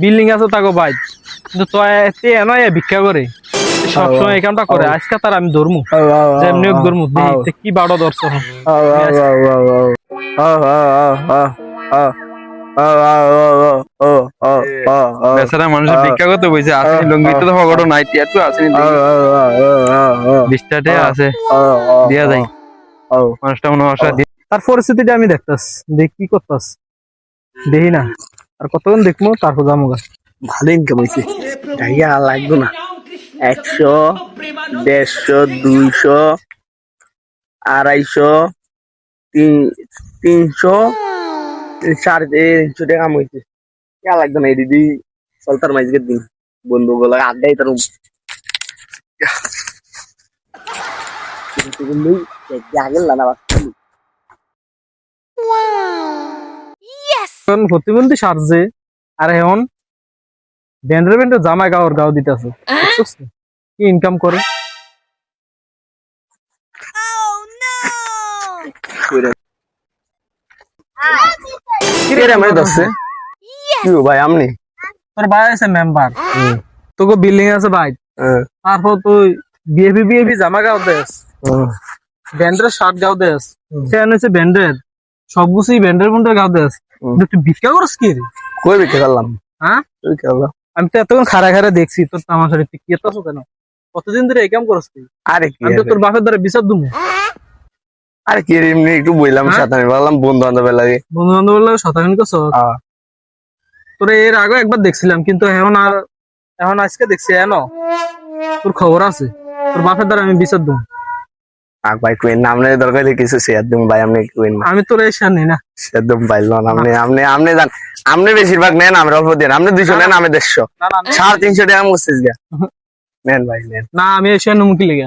Building আছে তাকে ভাই কিন্তু তো এতে নয় ভিক্ষা করে সবসময় এই কামটা করে আজকে তার আমি ধরমু Oh, oh, oh, যেমনি oh, ধরমু oh, কি বাড়ো ধরছ বেচারা মানুষের ভিক্ষা করতে বইছে আসেনি লঙ্গিতে তো ফগড়ো নাই টিয়াটু আসেনি. বিশটাটে আছে দিয়া যায়। oh. মানুষটা মনে অসহায়। তার পরিস্থিতিটা আমি দেখতাস দেখ কি করতাস দেখি না আর কতক্ষণ দেখব তারপর যাব গা। ভালো ইনকাম হয়েছে টাইয়া লাগবে না একশো দেড়শো দুইশো আড়াইশো তিন তিনশো সাড়ে তিনশো টাকা মইছে কেয়া লাগতো না দিদি চলতার মাইজকে দিন বন্ধু গুলো আড্ডাই তার এখন জামা কি ইনকাম করে oh, কিরে মানে দশে কি ভাই আমনি তোর ভাই আছে মেম্বার তোকে বিল্ডিং আছে ভাই। তারপর তুই বিএপি বিএপি জামা গাও দেস। ব্যান্ডের শার্ট গাও দেস। সে হচ্ছে ব্যান্ডের। গাও দেস। তুই ভিক্ষা করস কি কই করলাম? হ্যাঁ? করলাম? আমি তো এতক্ষণ খারা খারা দেখছি তোর তামাশারে তুই কি এত কেন? কতদিন ধরে এই কাম করস তুই? আরে আমি তো তোর বাপের দ্বারা বিচার দুমু। আরে কি এমনি একটু বললাম হ্যাঁ? বন্ধু বান্ধবের লাগে। বন্ধু করছ হ্যাঁ। তোর এর আগে একবার দেখছিলাম কিন্তু এখন আর এখন আজকে দেখছি এন? তোর খবর আছে? তোর বাপের দ্বারা আমি বিচার আগ ভাই কুইন না আমনে দরকার হলে কিছু শেয়ার দিম ভাই আপনি কুইন আমি শেয়ার নেই না। শেয়ার দিম পাইল না আপনি আপনি আপনি জান আপনি বেশিরভাগ নেন আমরা অল্প দেন। আপনি দুইশো নেন আমি দেড়শো। আমি- সাড়ে তিনশো টাকা মুসিস গা নেন ভাই নেন না আমি এই শেয়ার নুমুকি লেগে।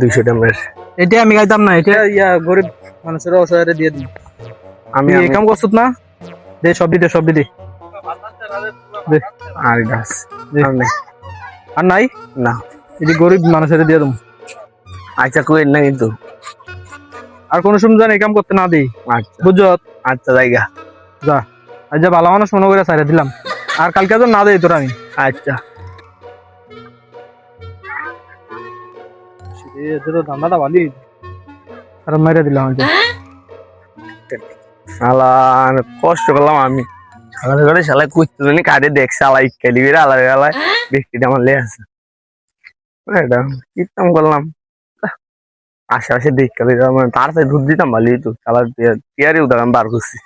দুইশো টাকা আপনার এটা আমি খাইতাম না এটা ইয়া গরিব মানুষের অসহায় দিয়ে দিই আমি এই কাম করছত না দে সব দে সব দে দে। আর গাছ। আর নাই। না। এটি গরিব মানুষের দিয়ে দেবো। আচ্ছা কুইন না কিন্তু আর কোনো সময় জানি কাম করতে না দিই। আচ্ছা। বুঝত আচ্ছা জায়গা। যা। যা ভালো মানুষ মনে করে সাইরে দিলাম। আর কালকে তো না দেই তোর আমি। আচ্ছা। কষ্ট করলাম আমি। সকালে করে কাটে দেখছে আলা ইকালি বেড়ে আলা আলা ব্যক্তিটা আমার লে আছে। এটা কীর্তন করলাম। আশেপাশে দেখতে তাড়াতাড়ি দুধ দিতাম ভালোই তো শালা টিয়ারি উদাহরণ বার করছি।